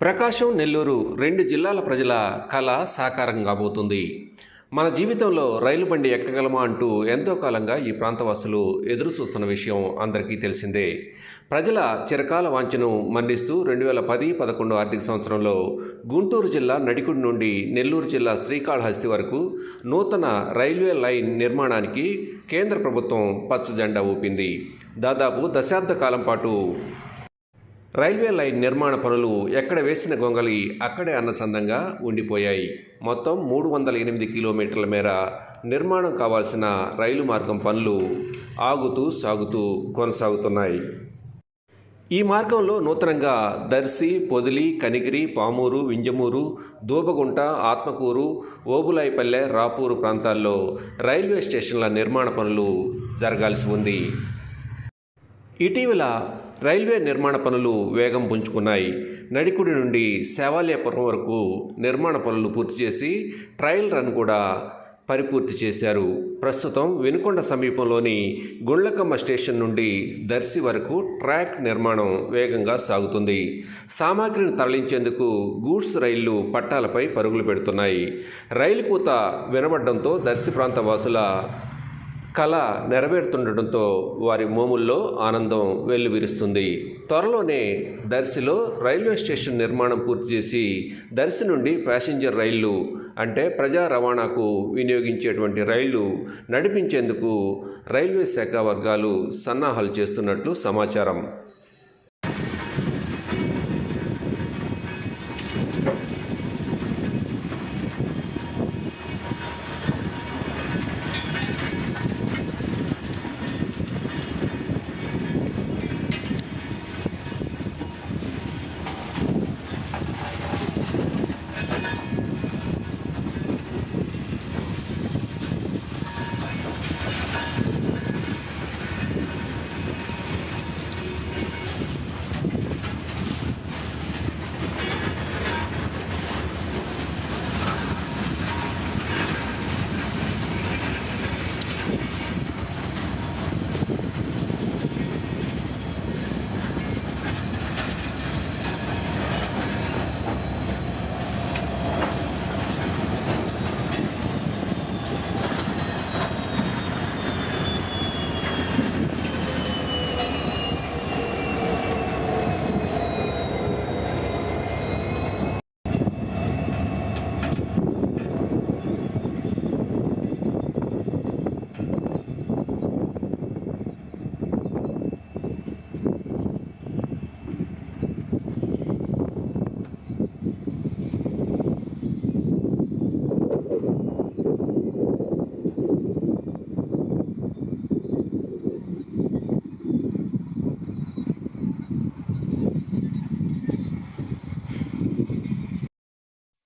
Prakasam Nellore రెండు జిల్లాల ప్రజల కళ సాకారం కాబోతుంది. మన జీవితంలో రైలు బండి ఎక్కగలమా అంటూ ఎంతో కాలంగా ఈ ప్రాంతవాసులు ఎదురు చూస్తున్న విషయం అందరికీ తెలిసిందే. ప్రజల చిరకాల వాంఛను మన్నిస్తూ రెండు వేల పది పదకొండు ఆర్థిక సంవత్సరంలో గుంటూరు జిల్లా నడికుడి నుండి నెల్లూరు జిల్లా శ్రీకాళహస్తి వరకు నూతన రైల్వే లైన్ నిర్మాణానికి కేంద్ర ప్రభుత్వం పచ్చ జెండా ఊపింది. దాదాపు దశాబ్ద కాలం పాటు రైల్వే లైన్ నిర్మాణ పనులు ఎక్కడ వేసిన గొంగలి అక్కడే అన్నసందంగా ఉండిపోయాయి. మొత్తం మూడు వందల ఎనిమిది కిలోమీటర్ల మేర నిర్మాణం కావాల్సిన రైలు మార్గం పనులు ఆగుతూ సాగుతూ కొనసాగుతున్నాయి. ఈ మార్గంలో నూతనంగా దర్శి పొదిలి కనిగిరి పామూరు వింజమూరు దూబగుంట ఆత్మకూరు ఓబులాయిపల్లె రాపూరు ప్రాంతాల్లో రైల్వే స్టేషన్ల నిర్మాణ పనులు జరగాల్సి ఉంది. ఇటీవల రైల్వే నిర్మాణ పనులు వేగం పుంజుకున్నాయి. నడికుడి నుండి శేవాలయపురం వరకు నిర్మాణ పనులు పూర్తి చేసి ట్రయల్ రన్ కూడా పరిపూర్తి చేశారు. ప్రస్తుతం వెనుకొండ సమీపంలోని గుండ్లకమ్మ స్టేషన్ నుండి దర్శి వరకు ట్రాక్ నిర్మాణం వేగంగా సాగుతుంది. సామాగ్రిని తరలించేందుకు గూడ్స్ రైళ్ళు పట్టాలపై పరుగులు పెడుతున్నాయి. రైలు కూత వినబడడంతో దర్శి ప్రాంత వాసుల కళ నెరవేరుతుండటంతో వారి మోముల్లో ఆనందం వెల్లువిరుస్తుంది. త్వరలోనే దర్శిలో రైల్వే స్టేషన్ నిర్మాణం పూర్తి చేసి దర్శి నుండి ప్యాసింజర్ రైళ్ళు అంటే ప్రజా రవాణాకు వినియోగించేటువంటి రైళ్ళు నడిపించేందుకు రైల్వే శాఖ వర్గాలు సన్నాహాలు చేస్తున్నట్లు సమాచారం.